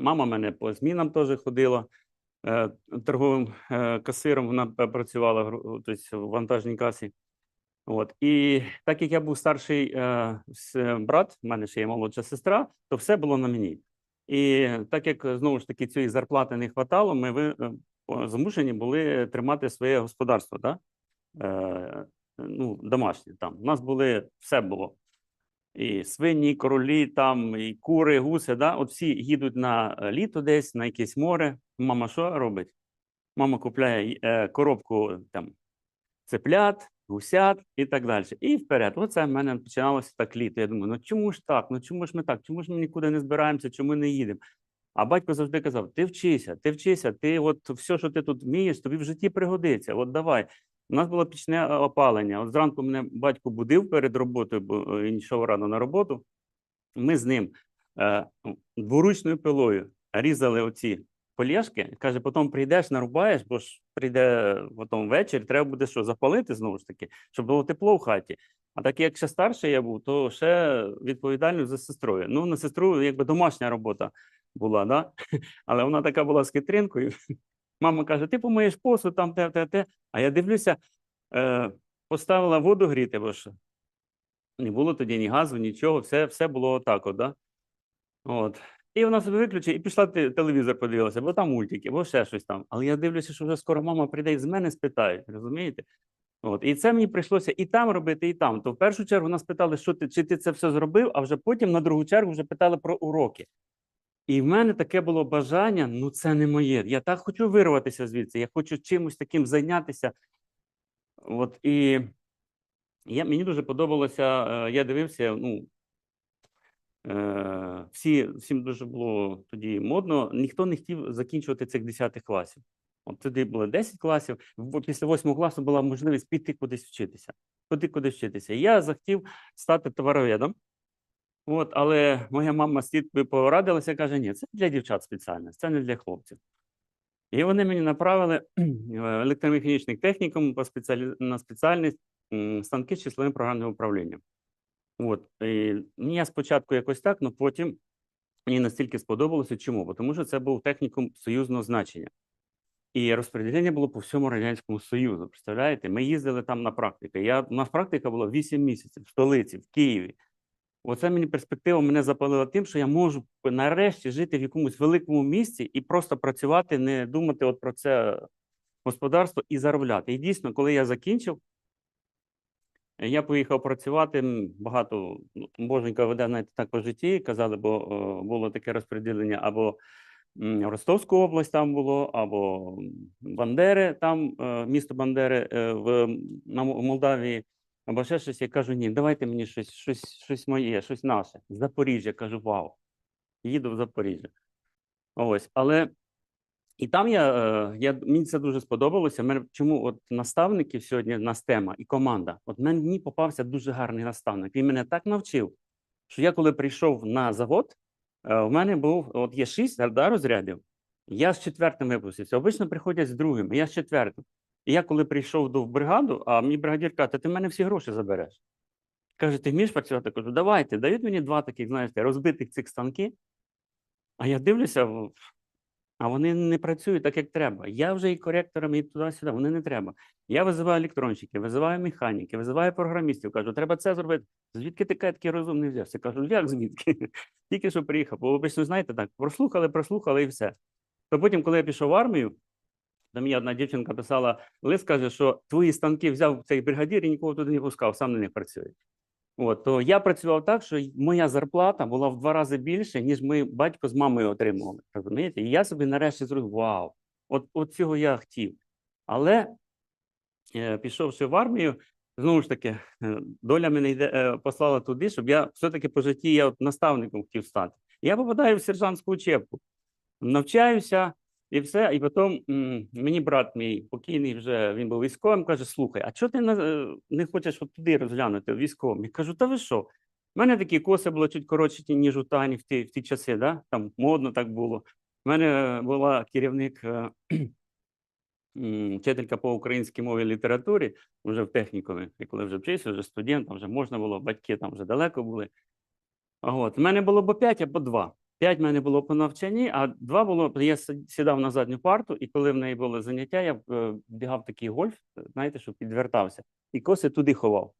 Мама мене по змінам теж ходила. е, Торговим е, касиром вона працювала тобто в вантажній касі. От. І так як я був старший е, брат, в мене ще є молодша сестра, то все було на мені. І так як знову ж таки цієї зарплати не хватало, ми ви, е, змушені були тримати своє господарство, да? е, ну, домашнє. Там. У нас були все було. І свині, королі, там, і кури, гуси. Да? От всі їдуть на е, літо десь, на якесь море. Мама що робить? Мама купляє е, коробку там, цеплят, гусят і так далі. І вперед. Оце в мене починалося так літо. Я думаю, ну чому ж так? Ну чому ж ми так? Чому ж ми нікуди не збираємося, чому не їдемо? А батько завжди казав: ти вчися, ти вчися, ти от все, що ти тут вмієш, тобі в житті пригодиться. От давай. У нас було пічне е, опалення. От зранку мене батько будив перед роботою, бо е, він йшов рано на роботу. Ми з ним е, дворучною пилою різали оці полєшки. Каже, потім прийдеш, нарубаєш, бо ж прийде потім ввечері, треба буде що запалити знову ж таки, щоб було тепло в хаті. А так як ще старший я був, то ще відповідальний за сестрою. Ну, на сестру якби домашня робота була, да? але вона така була з хитринкою. Мама каже: ти помиєш посуд, там те, те, те. А я дивлюся, е, поставила воду гріти, бо ж не було тоді ні газу, нічого, все, все було отак, от, да? От. І вона собі виключила і пішла телевізор подивилася, бо там мультики, бо ще щось там. Але я дивлюся, що вже скоро мама прийде і з мене спитає, розумієте? От. І це мені прийшлося і там робити, і там. То в першу чергу нас питали, що ти, чи ти це все зробив, а вже потім на другу чергу вже питали про уроки. І в мене таке було бажання: ну це не моє. Я так хочу вирватися звідси, я хочу чимось таким зайнятися. От і я, мені дуже подобалося, е, я дивився, ну, е, всі, всім дуже було тоді модно, ніхто не хотів закінчувати цих 10 класів. От тоді було 10 класів, після 8 класу була можливість піти кудись вчитися. Піти кудись вчитися. Я захотів стати товароведом. От, але моя мама стільки порадилася, каже: ні, це для дівчат спеціально, це не для хлопців. І вони мені направили в електромеханічний технікум по спеціалі... на спеціальність станки з числовим програмним управлінням. От, і мені я спочатку якось так, але потім мені настільки сподобалося. Чому? Тому що це був технікум союзного значення. І розподілення було по всьому Радянському Союзу. Представляєте? Ми їздили там на практику. Я, у нас практика була 8 місяців в столиці, в Києві. Оце мені перспектива мене запалила тим, що я можу нарешті жити в якомусь великому місці і просто працювати, не думати от про це господарство і заробляти. І дійсно, коли я закінчив, я поїхав працювати. Багато ну, боженька веде знаєте, так по житті. Казали, бо е, було таке розподілення або Ростовську область там було, або Бандери, там е, місто Бандери е, в на Молдавії, або ще щось. Я кажу, ні, давайте мені щось, щось, щось моє, щось наше. Запоріжжя. Кажу, вау. Їду в Запоріжжя. Ось, але і там я, е, я мені це дуже сподобалося. Чому от наставників сьогодні нас тема і команда. От мені попався дуже гарний наставник. Він мене так навчив, що я коли прийшов на завод, е, в мене був от є шість да, розрядів. Я з четвертим випустився. Обично приходять з другим, я з четвертим. І я коли прийшов до бригаду, а мій бригадір каже, ти в мене всі гроші забереш. Каже, ти вмієш працювати? Кажу, давайте, дають мені два таких, знаєте, розбитих цих станки. А я дивлюся, а вони не працюють так, як треба. Я вже і коректорами, і туди-сюди, вони не треба. Я визиваю електронщиків, визиваю механіки, визиваю програмістів, кажу, треба це зробити. Звідки ти такий розумний взявся? Кажу, як звідки? Тільки що приїхав. Бо обично, знаєте, так, прослухали, прослухали і все. То потім, коли я пішов в армію, то мені одна дівчинка писала лист, каже, що твої станки взяв цей бригадір і нікого туди не пускав, сам на них працює. От, то я працював так, що моя зарплата була в два рази більше, ніж мій батько з мамою отримували. Розумієте? І я собі нарешті зробив вау! От, от цього я хотів. Але е, пішовши в армію, знову ж таки, е, доля мене йде, е, послала туди, щоб я все-таки по житті я от наставником хотів стати. Я попадаю в сержантську учебку, навчаюся і все. І потім мені брат мій покійний вже він був військовим, каже: слухай, а чого ти е, не хочеш от туди розглянути військовим? Я кажу, та ви що? У мене такі коси були чуть коротші, ніж у Тані в ті, в ті часи, да? там модно так було. У мене була керівник, е, вчителька по українській мові і літературі, вже в технікумі, і коли вже вчився, вже студент, там вже можна було, батьки там вже далеко були. От. У мене було або 5, або 2. П'ять в мене було по навчанні, а два було. Я сідав на задню парту, і коли в неї було заняття, я е, бігав такий гольф, знаєте, що підвертався, і коси туди ховав.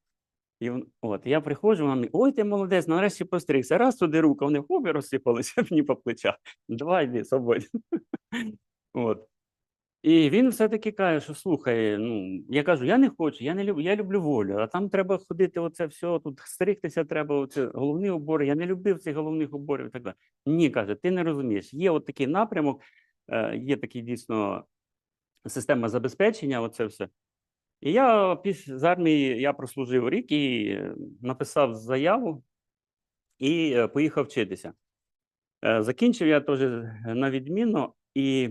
І вон- от я приходжу, вона мені, ой, ти молодець, нарешті постригся. Раз туди рука, вони хобі розсипалися мені по плечах. Давай, йди, свободь. От. І він все-таки каже, що слухай, ну я кажу, я не хочу, я не люблю, я люблю волю, а там треба ходити, оце все, тут стригтися треба, оце головні убори. Я не любив цих головних уборів і так далі. Ні, каже, ти не розумієш. Є от такий напрямок, е, є такий дійсно система забезпечення, оце все. І я після з армії я прослужив рік і е, написав заяву і е, поїхав вчитися. Закінчив я теж на відмінно, і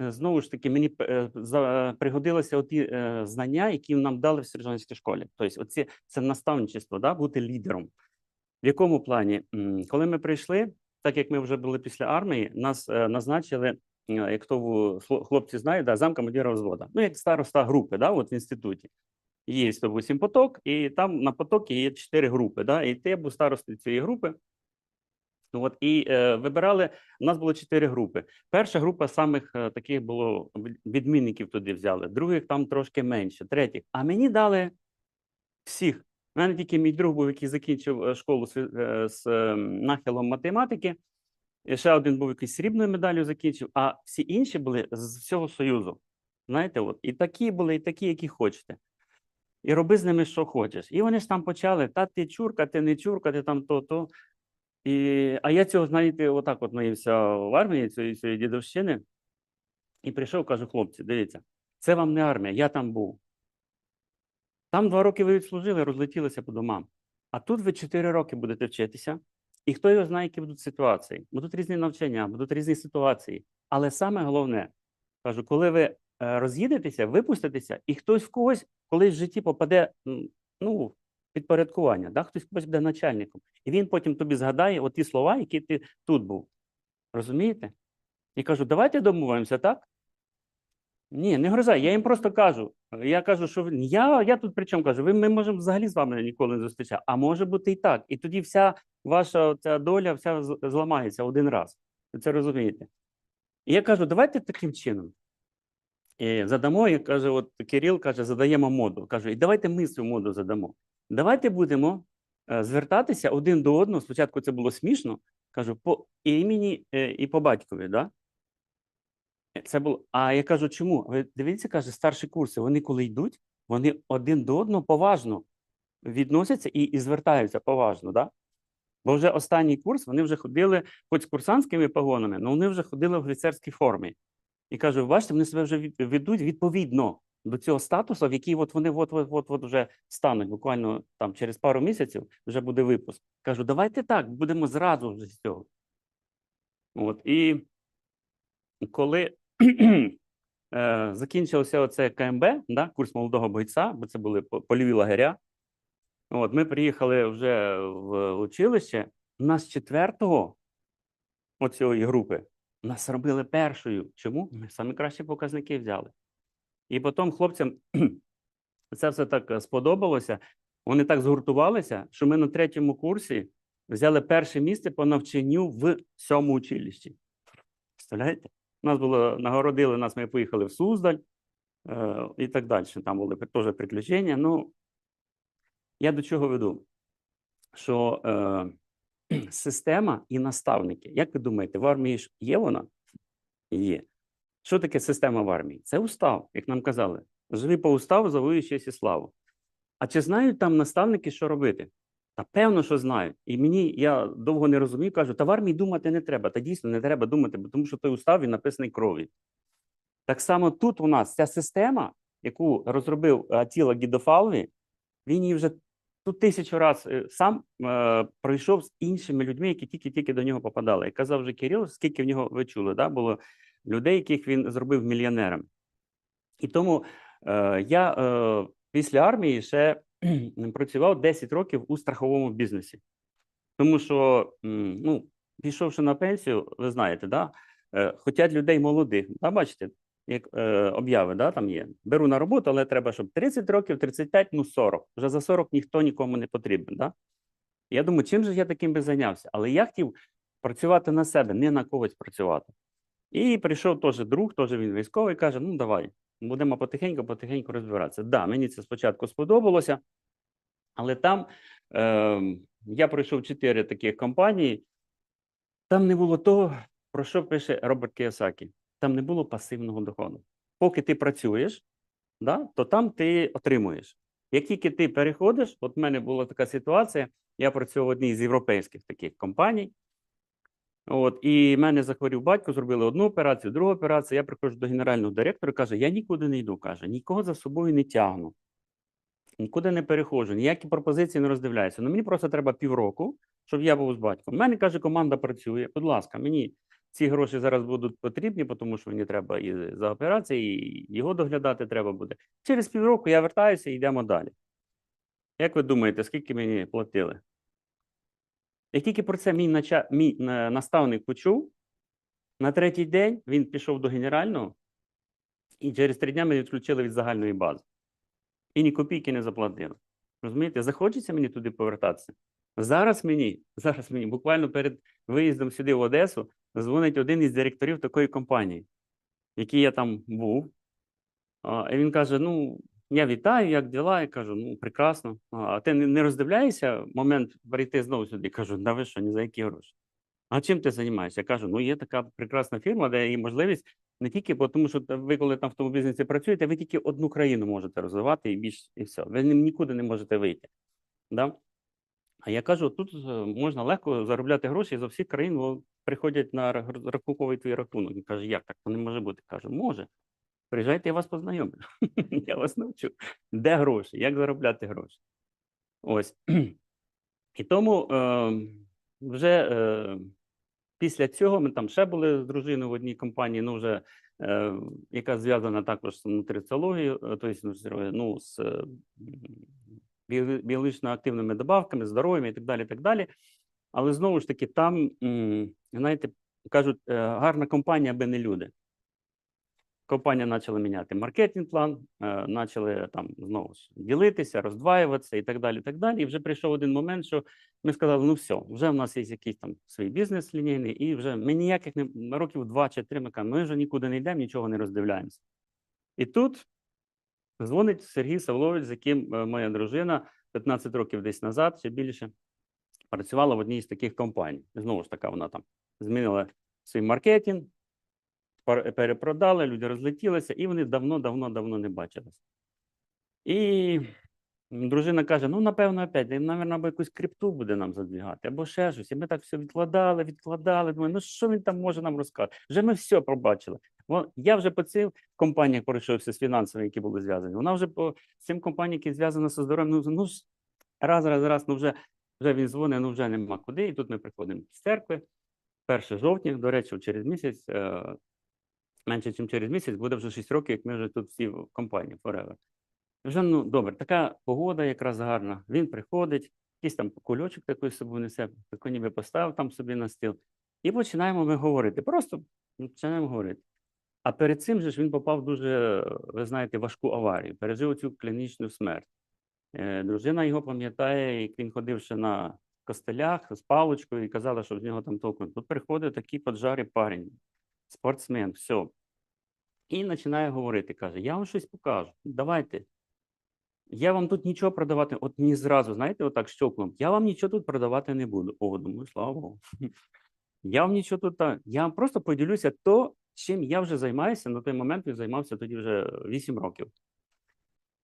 знову ж таки мені е, за- пригодилися оті е, знання, які нам дали в сержантській школі. Тобто, оці, це наставничество, да, бути лідером. В якому плані? Коли ми прийшли, так як ми вже були після армії, нас е, назначили, е, як то в- хло- хлопці знають, да, замкомандира взвода. Ну, як староста групи, да, от в інституті. Є 108 поток, і там на потокі є 4 групи. Да, і ти був старостою цієї групи. Ну, От, і е, вибирали, у нас було чотири групи. Перша група самих е, таких було відмінників туди взяли, других там трошки менше, третіх. А мені дали всіх. У мене тільки мій друг був, який закінчив е, школу з, е, з е, нахилом математики. І ще один був якийсь срібною медаллю закінчив, а всі інші були з всього Союзу. Знаєте, от і такі були, і такі, які хочете. І роби з ними, що хочеш. І вони ж там почали: та ти чурка, ти не чурка, ти там то, то. І, а я цього, знаєте, отак от наївся в армії цієї, цієї дідовщини. І прийшов, кажу, хлопці, дивіться, це вам не армія, я там був. Там два роки ви відслужили, розлетілися по домам. А тут ви чотири роки будете вчитися, і хто його знає, які будуть ситуації. Будуть різні навчання, будуть різні ситуації. Але саме головне, кажу, коли ви е, роз'їдетеся, випуститеся, і хтось в когось колись в житті попаде ну, підпорядкування, да? хтось когось буде начальником. І він потім тобі згадає оті слова, які ти тут був. Розумієте? І кажу, давайте домовимося, так? Ні, не гроза. Я їм просто кажу. Я кажу, що я, я тут при чому кажу, ви ми можемо взагалі з вами ніколи не зустрічати. А може бути і так. І тоді вся ваша ця доля вся зламається один раз. Ви це розумієте? І я кажу, давайте таким чином. І задамо, і каже, от Кирил каже, задаємо моду. Кажу, і давайте ми цю моду задамо. Давайте будемо е, звертатися один до одного. Спочатку це було смішно, кажу, по імені е, і по батькові, да? Е, Це було. А я кажу, чому? Ви дивіться, каже, старші курси, вони коли йдуть, вони один до одного поважно відносяться і, і звертаються поважно, да? Бо вже останній курс вони вже ходили, хоч з курсантськими погонами, але вони вже ходили в офіцерській формі. І кажу, бачите, вони себе вже ведуть відповідно до цього статусу, в який от вони от, от, от, от вже стануть буквально там через пару місяців вже буде випуск. Кажу, давайте так, будемо зразу з цього. От, і коли е, закінчився оце КМБ, да, курс молодого бойця, бо це були по- польові лагеря. От, ми приїхали вже в училище. У нас четвертого оцієї групи нас робили першою. Чому? Ми самі кращі показники взяли. І потім хлопцям це все так е, сподобалося. Вони так згуртувалися, що ми на третьому курсі взяли перше місце по навчанню в цьому училищі. Представляєте? Нас було нагородили нас, ми поїхали в Суздаль е, і так далі. Там були теж приключення. Ну, я до чого веду? Що е, система і наставники. Як ви думаєте, в армії є вона? Є. Що таке система в армії? Це устав, як нам казали. Живи по уставу, завоюй честь і славу. А чи знають там наставники, що робити? Та певно, що знають. І мені я довго не розумію, кажу, та в армії думати не треба. Та дійсно не треба думати, бо тому що той устав він написаний кров'ю. Так само тут у нас ця система, яку розробив Атіла Гідофалві, він її вже тут тисячу раз е, сам е, пройшов з іншими людьми, які тільки-тільки до нього попадали. І казав вже Кирил, скільки в нього ви чули, да, було людей, яких він зробив мільйонерами. І тому е, я е, після армії ще працював 10 років у страховому бізнесі. Тому що, ну, пішовши на пенсію, ви знаєте, да, е, хотять людей молодих. Да, бачите, як е, обяви да, там є. Беру на роботу, але треба, щоб 30 років, 35, ну 40. Вже за 40 ніхто нікому не потрібен. Да? Я думаю, чим же я таким би зайнявся? Але я хотів працювати на себе, не на когось працювати. І прийшов теж друг, теж він військовий, каже: ну давай, будемо потихеньку, потихеньку розбиратися. Да, мені це спочатку сподобалося, але там е, я пройшов чотири таких компанії, там не було того, про що пише Роберт Кіосакі. Там не було пасивного доходу. Поки ти працюєш, да, то там ти отримуєш. Як тільки ти переходиш, от в мене була така ситуація, я працював в одній з європейських таких компаній. От, і мене захворів батько, зробили одну операцію, другу операцію. Я приходжу до генерального директора, каже: я нікуди не йду, каже, нікого за собою не тягну, нікуди не переходжу, ніякі пропозиції не роздивляюся. Ну мені просто треба півроку, щоб я був з батьком. У мене каже, команда працює. Будь ласка, мені ці гроші зараз будуть потрібні, тому що мені треба і за операції, і його доглядати треба буде. Через півроку я вертаюся і йдемо далі. Як ви думаєте, скільки мені платили? Як тільки про це мій, нача... мій е, наставник почув, на третій день він пішов до генерального, і через три дня мене відключили від загальної бази. І ні копійки не заплатили. Розумієте, захочеться мені туди повертатися. Зараз мені, зараз мені, буквально перед виїздом сюди в Одесу, дзвонить один із директорів такої компанії, який я там був. І він каже: Ну, я вітаю, як діла? Я кажу, ну прекрасно. А ти не роздивляєшся момент прийти знову сюди? Кажу, да ви що, ні за які гроші. А чим ти займаєшся? Я кажу, ну є така прекрасна фірма, де є можливість не тільки, бо тому що ви, коли там в тому бізнесі працюєте, ви тільки одну країну можете розвивати і більш і все. Ви нікуди не можете вийти. Да? А я кажу, тут е, можна легко заробляти гроші з всіх країн о, приходять на ра- рахунковий твій рахунок. Він каже, як так? То не може бути. Кажу, може. Приїжджайте, я вас познайомлю. Я вас навчу. Де гроші, як заробляти гроші. Ось. І тому е, вже е, після цього ми там ще були з дружиною в одній компанії, ну вже е, яка зв'язана також з нутриціологією, тобто ну, з, е, біологічно активними добавками, здоров'ям і так далі. так далі. Але знову ж таки, там, знаєте, кажуть, е, гарна компанія, аби не люди. Компанія почала міняти маркетинг план, е, почали там знову ж ділитися, роздваюватися і так далі. так далі. І вже прийшов один момент, що ми сказали: ну все, вже в нас є якийсь там свій бізнес лінійний, і вже ми ніяких не років два чи три ми кажемо, ми вже нікуди не йдемо, нічого не роздивляємося. І тут дзвонить Сергій Савлович, з яким е, моя дружина 15 років десь назад чи більше працювала в одній з таких компаній. Знову ж таки, вона там змінила свій маркетинг, перепродали, люди розлетілися, і вони давно-давно-давно не бачилися. І дружина каже: ну, напевно, опять, напевно, або якусь крипту буде нам задвігати, або ще щось. І ми так все відкладали, відкладали. Думаю, ну що він там може нам розказати? Вже ми все пробачили. Я вже по цим компаніях пройшовся з фінансовими, які були зв'язані. Вона вже по цим компаніям, які зв'язані зі здоров'ям, ну, ну раз, раз, раз, ну вже, вже він дзвонить, ну вже нема куди. І тут ми приходимо з церкви. 1 жовтня, до речі, через місяць, е, менше, ніж через місяць, буде вже 6 років, як ми вже тут всі в компанії Forever. Вже ну добре, така погода якраз гарна. Він приходить, якийсь там кульочок такий з собою несе, тако ніби поставив там собі на стіл. І починаємо ми говорити. Просто починаємо говорити. А перед цим же ж він попав дуже, ви знаєте, важку аварію, пережив цю клінічну смерть. Е, Дружина його пам'ятає, як він ходив ще на костелях з паличкою і казала, що з нього там толку. Тут приходить такий поджарий парень, спортсмен, все. І починає говорити, каже: Я вам щось покажу. Давайте. Я вам тут нічого продавати, от мені зразу, знаєте, отак щелкнув. Я вам нічого тут продавати не буду. О, думаю, слава Богу. Я вам нічого тут. Я вам просто поділюся то, чим я вже займаюся. На той момент він займався тоді вже 8 років.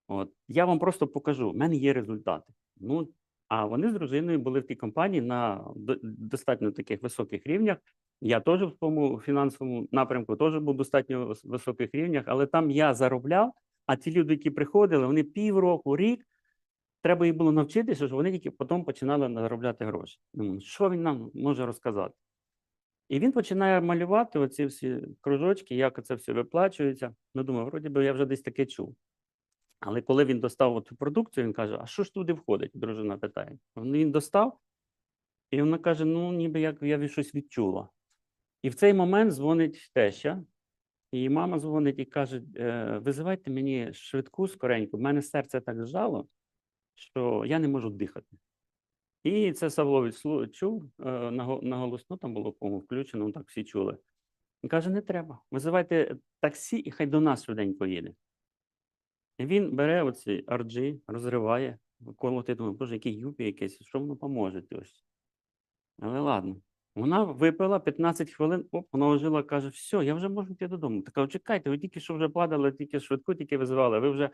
От я вам просто покажу, в мене є результати. Ну а вони з дружиною були в тій компанії на достатньо таких високих рівнях. Я теж в тому фінансовому напрямку теж був достатньо високих рівнях, але там я заробляв, а ті люди, які приходили, вони півроку, рік. Треба їх було навчитися, що вони тільки потім починали заробляти гроші. Думаю, що він нам може розказати? І він починає малювати оці всі кружочки, як це все виплачується. Ну, думаю, вроді би я вже десь таке чув. Але коли він достав цю продукцію, він каже: А що ж туди входить? Дружина питає. Він достав, і вона каже: Ну, ніби як я щось відчула. І в цей момент дзвонить теща, і мама дзвонить і каже: «Е, Визивайте мені швидку скоренько, в мене серце так зжало, що я не можу дихати. І це Савлович чув е, наго- наголосно, там було по-моєму, включено, так всі чули. Він каже: не треба. Визивайте таксі і хай до нас швиденько їде. І він бере оці RG, розриває, коло ти думаєш, боже, який юпі якийсь, що воно поможе. Але ладно. Вона випила 15 хвилин, оп, вона ожила, каже, все, я вже можу йти додому. Така, чекайте, ви тільки що вже падали, тільки швидку тільки визвали, ви вже.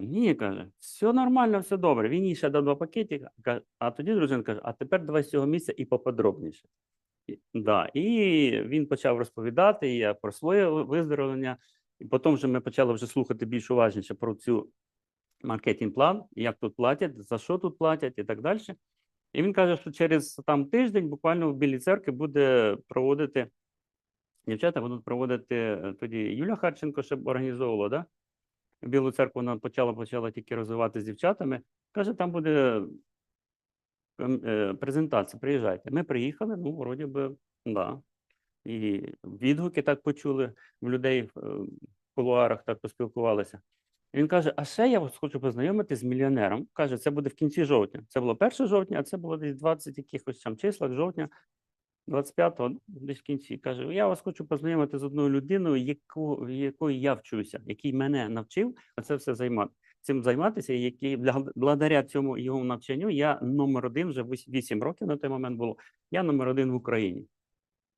Ні, каже, все нормально, все добре. Він їй ще дав два пакетика, ка- а тоді дружина каже, а тепер давай з цього місця і поподробніше. І, да, і він почав розповідати і про своє ви- виздоровлення. І потім вже ми почали вже слухати більш уважніше про цю маркетинг-план, як тут платять, за що тут платять і так далі. І він каже, що через там тиждень буквально в Білій церкві буде проводити дівчата будуть проводити е, тоді Юля Харченко ще організовувала, да? Білу церкву вона почала почала тільки розвивати з дівчатами. Каже, там буде ем, е, презентація. Приїжджайте. Ми приїхали, ну, вроді би, да. І відгуки так почули в людей в е, кулуарах, так поспілкувалися. Він каже: А ще я вас хочу познайомити з мільйонером. Каже, це буде в кінці жовтня. Це було 1 жовтня, а це було десь 20 якихось там числах жовтня, 25-го, ну, десь в кінці. Каже: Я вас хочу познайомити з одною людиною, яку, якої я вчуся, який мене навчив це все займати. Цим займатися, і який благодаря цьому його навчанню я номер один вже 8 років на той момент було. Я номер один в Україні.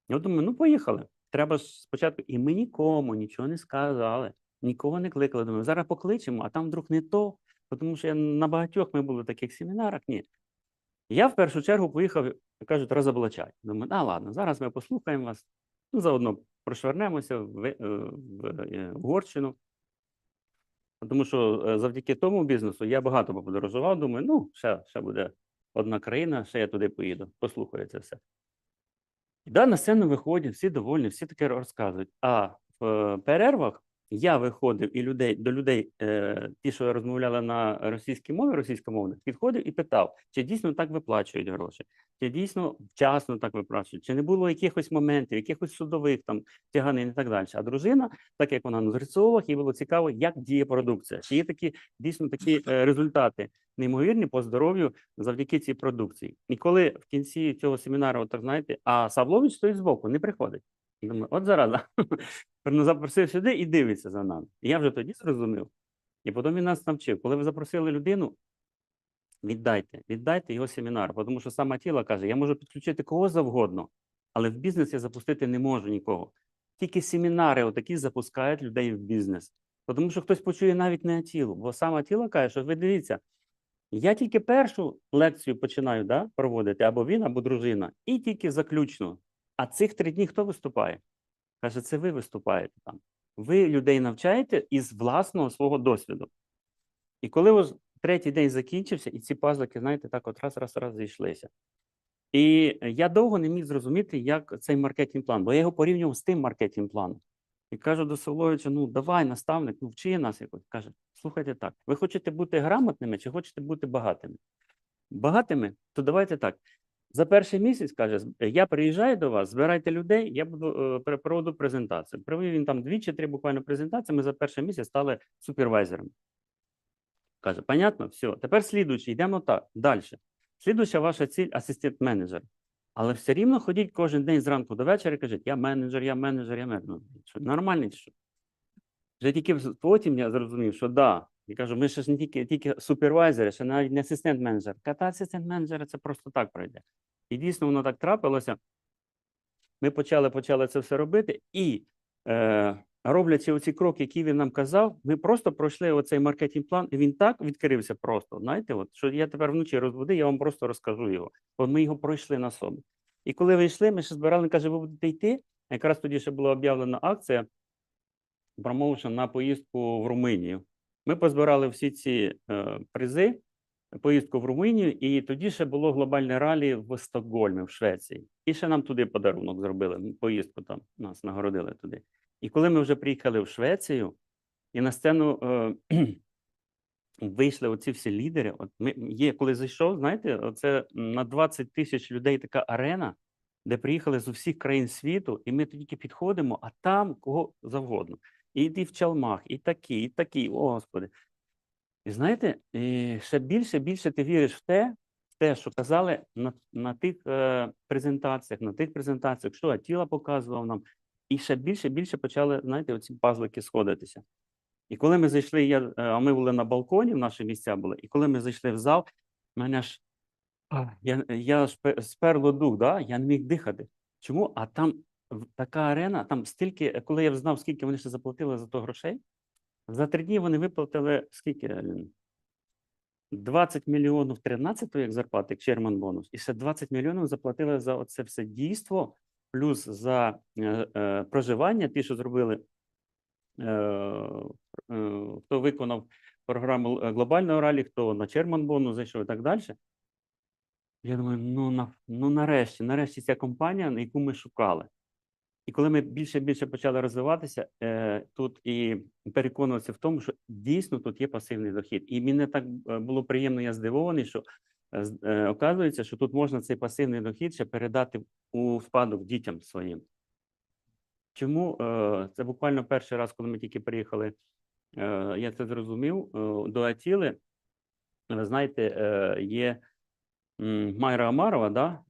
Я думаю, ну поїхали. Треба ж спочатку. І ми нікому нічого не сказали, нікого не кликали. Думаю, зараз покличемо, а там вдруг не то. Тому що я на багатьох ми були в таких семінарах. Ні. Я в першу чергу поїхав, кажуть, розоблачай. Думаю, а ладно, зараз ми послухаємо вас. Ну, заодно прошвернемося в, Ви- е, в е, Угорщину. Тому що е, завдяки тому бізнесу я багато поподорожував. Думаю, ну, ще, ще буде одна країна, ще я туди поїду, послухаю це все. І да, на сцену виходять, всі довольні, всі таке розказують. А в е, перервах я виходив і людей до людей, е, ті, що розмовляли на російській мові, російськомовних, підходив і питав, чи дійсно так виплачують гроші, чи дійсно вчасно так виплачують, чи не було якихось моментів, якихось судових там тяганин і так далі. А дружина, так як вона нутриціолог, їй було цікаво, як діє продукція, чи є такі дійсно такі е, результати неймовірні по здоров'ю завдяки цій продукції. І коли в кінці цього семінару, так знаєте, а Савлович стоїть збоку, не приходить. Думаю, от зараза, запросив сюди і дивиться за нами. Я вже тоді зрозумів. І потім він нас навчив. Коли ви запросили людину, віддайте, віддайте його семінар, тому що саме тіло каже, я можу підключити кого завгодно, але в бізнес я запустити не можу нікого. Тільки семінари отакі запускають людей в бізнес. Тому що хтось почує навіть не тіло, бо саме тіло каже, що ви дивіться, я тільки першу лекцію починаю да, проводити, або він, або дружина, і тільки заключну. А цих три дні хто виступає? Каже, це ви виступаєте там. Ви людей навчаєте із власного свого досвіду. І коли ось третій день закінчився, і ці пазлики, знаєте, так от раз, раз, раз зійшлися. І я довго не міг зрозуміти, як цей маркетинг-план, бо я його порівнював з тим маркетинг-планом. І кажу до Соловича: ну давай, наставник, ну вчи нас якось. Каже, слухайте так, ви хочете бути грамотними чи хочете бути багатими? Багатими, то давайте так. За перший місяць каже, я приїжджаю до вас, збирайте людей, я буду е, проводу презентацію. Провів він там дві чи три буквально презентації. Ми за перший місяць стали супервайзерами. Каже, понятно, все. Тепер слідуючий, йдемо так. Далі. Слідуюча ваша ціль асистент менеджер. Але все рівно ходіть кожен день зранку до вечора і кажіть, я менеджер, я менеджер, я менеджер. Ну, Що, нормально що? Вже тільки потім я зрозумів, що да. Я кажу, ми ще ж не тільки, тільки супервайзери, ще навіть не асистент менеджер. Ката асистент менеджера це просто так пройде. І дійсно воно так трапилося. Ми почали, почали це все робити, і е, роблячи оці кроки, які він нам казав, ми просто пройшли оцей маркетинг-план, і він так відкрився просто. Знаєте, от, що я тепер вночі розбуди, я вам просто розкажу його. Бо ми його пройшли на собі. І коли ви йшли, ми ще збирали, каже, ви будете йти. Якраз тоді ще була об'явлена акція промоушен на поїздку в Румунію. Ми позбирали всі ці е, призи, поїздку в Румунію, і тоді ще було глобальне ралі в Стокгольмі, в Швеції. І ще нам туди подарунок зробили. Поїздку там нас нагородили туди. І коли ми вже приїхали в Швецію, і на сцену е, вийшли оці всі лідери. От ми є, коли зайшов, знаєте, це на 20 тисяч людей така арена, де приїхали з усіх країн світу, і ми тільки підходимо, а там кого завгодно. І ті в чалмах, і такі, і такі, о Господи. І знаєте, і ще більше, більше ти віриш в те, те, що казали на, на тих е, презентаціях, на тих презентаціях, що тіла показував нам, і ще більше більше почали, знаєте, оці пазлики сходитися. І коли ми зайшли, я, е, а ми були на балконі, в наші місця були, і коли ми зайшли в зал, мене ж я, я ж сперло дух, да? я не міг дихати. Чому? А там в- така арена, там стільки, е, коли я знав, скільки вони ще заплатили за то грошей, за три дні вони виплатили скільки? 20 мільйонів 13 як зарплати, як черман бонус, і ще 20 мільйонів заплатили за оце все дійство, плюс за е, е, проживання, ті, що зробили, е, е, хто виконав програму е, глобального ралі, хто на черман бонус зайшов і так далі. Я думаю, ну, на, ну нарешті, нарешті ця компанія, на яку ми шукали. І коли ми більше і більше почали розвиватися, е, тут і переконуватися в тому, що дійсно тут є пасивний дохід. І мені так е, було приємно, я здивований, що е, оказується, що тут можна цей пасивний дохід ще передати у спадок дітям своїм. Чому це буквально перший раз, коли ми тільки приїхали, я це зрозумів до Атіли. Ви знаєте, є Майра Амарова, да?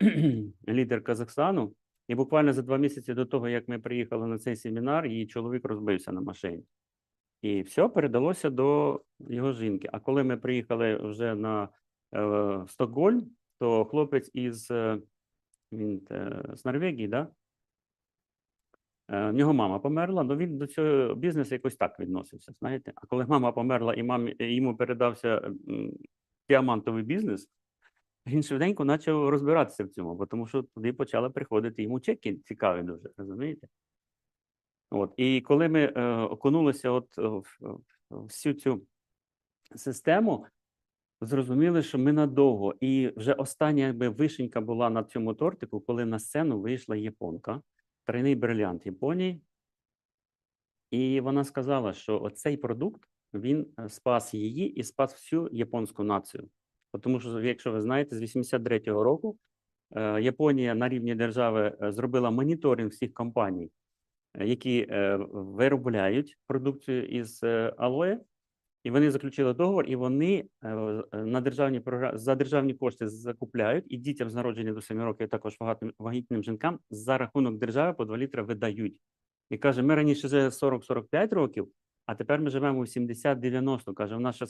лідер Казахстану. І буквально за два місяці до того, як ми приїхали на цей семінар, її чоловік розбився на машині. І все передалося до його жінки. А коли ми приїхали вже на е, Стокгольм, то хлопець із е, він, е, з Норвегії, да? Е, В нього мама померла, але він до цього бізнесу якось так відносився. Знаєте, а коли мама померла і мамі йому передався діамантовий бізнес, він швиденько почав розбиратися в цьому, тому що туди почали приходити йому чеки цікаві дуже, розумієте? От. І коли ми е, окунулися от, е, в в всю цю систему, зрозуміли, що ми надовго. І вже остання якби, вишенька була на цьому тортику, коли на сцену вийшла японка, тройний брилянт Японії. І вона сказала, що оцей продукт він е, спас її і спас всю японську націю. Тому що, якщо ви знаєте, з 83-го року е, Японія на рівні держави е, зробила моніторинг всіх компаній, е, які виробляють продукцію із алоє, і вони заключили договор, і вони на державні за державні кошти закупляють і дітям з народження до 7 років, також вагітним жінкам за рахунок держави по 2 літри видають. І каже, ми раніше жили 40-45 років, а тепер ми живемо в 70-90. Каже, в нас ще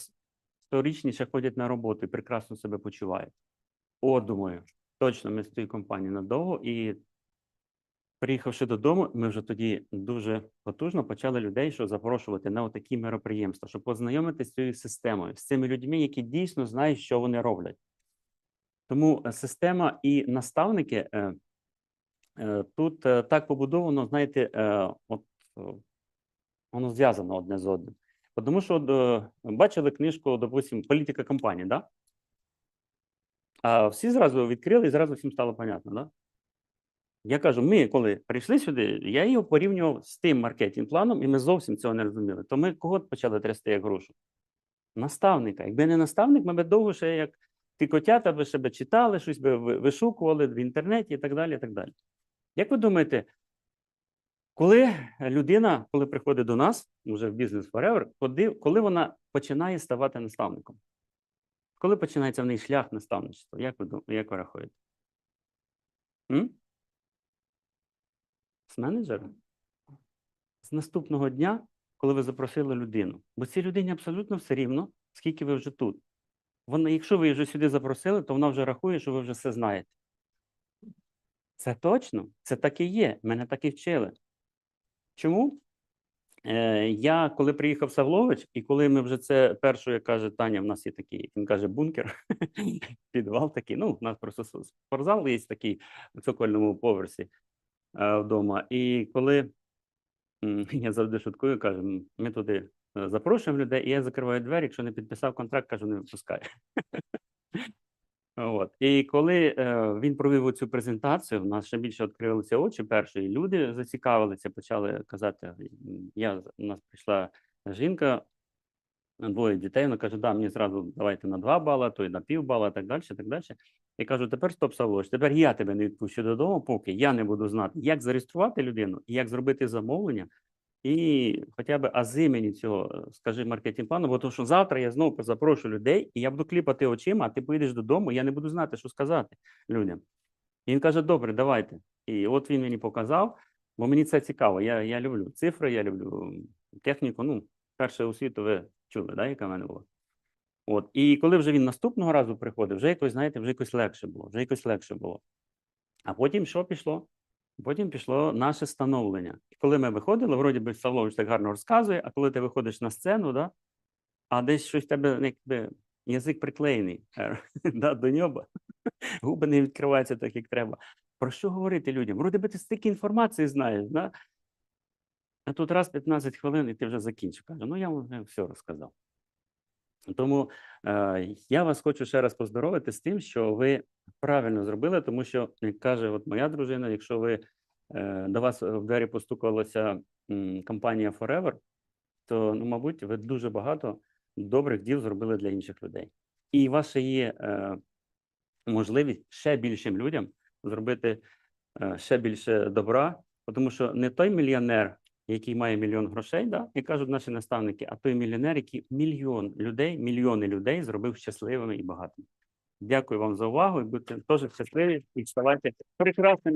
сторічні ще ходять на роботу і прекрасно себе почувають. О, думаю, точно ми з тією компанією надовго. І приїхавши додому, ми вже тоді дуже потужно почали людей, що запрошувати на такі мероприємства, щоб познайомитися з цією системою, з цими людьми, які дійсно знають, що вони роблять. Тому е, система і наставники е, е, тут так побудовано, знаєте, от воно зв'язано одне з одним. Тому що е, бачили книжку, допустим, політика компанії, да? А всі зразу відкрили і зразу всім стало понятно, да? Я кажу, ми коли прийшли сюди, я його порівнював з тим маркетинг-планом, і ми зовсім цього не розуміли. То ми кого почали трясти як грушу? Наставника. Якби не наставник, ми б довго ще як ті котята би ще би читали, щось би вишукували в інтернеті і так далі. і так далі. Як ви думаєте, коли людина, коли приходить до нас, вже в бізнес Forever, коли, вона починає ставати наставником? Коли починається в неї шлях наставництва? Як ви, як ви рахуєте? М? З менеджера? З наступного дня, коли ви запросили людину. Бо цій людині абсолютно все рівно, скільки ви вже тут. Вона, якщо ви її вже сюди запросили, то вона вже рахує, що ви вже все знаєте. Це точно, це так і є. Мене так і вчили. Чому? Е, я коли приїхав в Савлович, і коли ми вже це першу, як каже Таня, в нас є такий, він каже, бункер, підвал такий. Ну, у нас просто спортзал є такий в цокольному поверсі е, вдома. І коли я завжди шуткую, кажу, ми туди е, запрошуємо людей, і я закриваю двері, якщо не підписав контракт, кажу, не випускаю. От. І коли е, він провів цю презентацію, в нас ще більше відкрилися очі перші, і люди зацікавилися, почали казати: я, у нас прийшла жінка, двоє дітей, вона каже, да, мені зразу давайте на 2 бала, то й на пів бала, так далі, так далі. Я кажу, тепер стоп, Савлош, тепер я тебе не відпущу додому, поки я не буду знати, як зареєструвати людину і як зробити замовлення, і хоча б ази мені цього, скажи, маркетинг плану, бо то, що завтра я знову запрошу людей, і я буду кліпати очима, а ти поїдеш додому, я не буду знати, що сказати людям. І він каже: добре, давайте. І от він мені показав, бо мені це цікаво. Я, я люблю цифри, я люблю техніку. Ну, перше освіту ви чули, да, яка в мене була. От. І коли вже він наступного разу приходив, вже якось, знаєте, вже якось легше було, вже якось легше було. А потім що пішло? Потім пішло наше становлення. Коли ми виходили, вроді би Савлович так гарно розказує, а коли ти виходиш на сцену, да, а десь щось в тебе ну, якби, язик приклеєний е, да, до нього, губи не відкриваються так, як треба. Про що говорити людям? Вроді би ти стільки інформації знаєш, да? а тут раз 15 хвилин, і ти вже закінчив. Каже, ну я вам вже все розказав. Тому е, я вас хочу ще раз поздоровити з тим, що ви правильно зробили, тому що, як каже от моя дружина, якщо ви е, до вас в двері постукалася м, компанія Forever, то, ну, мабуть, ви дуже багато добрих діл зробили для інших людей. І ваша є е, можливість ще більшим людям зробити е, ще більше добра, тому що не той мільйонер, який має мільйон грошей, да, і кажуть наші наставники, а той мільйонер, який мільйон людей, мільйони людей зробив щасливими і багатими. Дякую вам за увагу і будьте теж щасливі і ставайте прекрасними.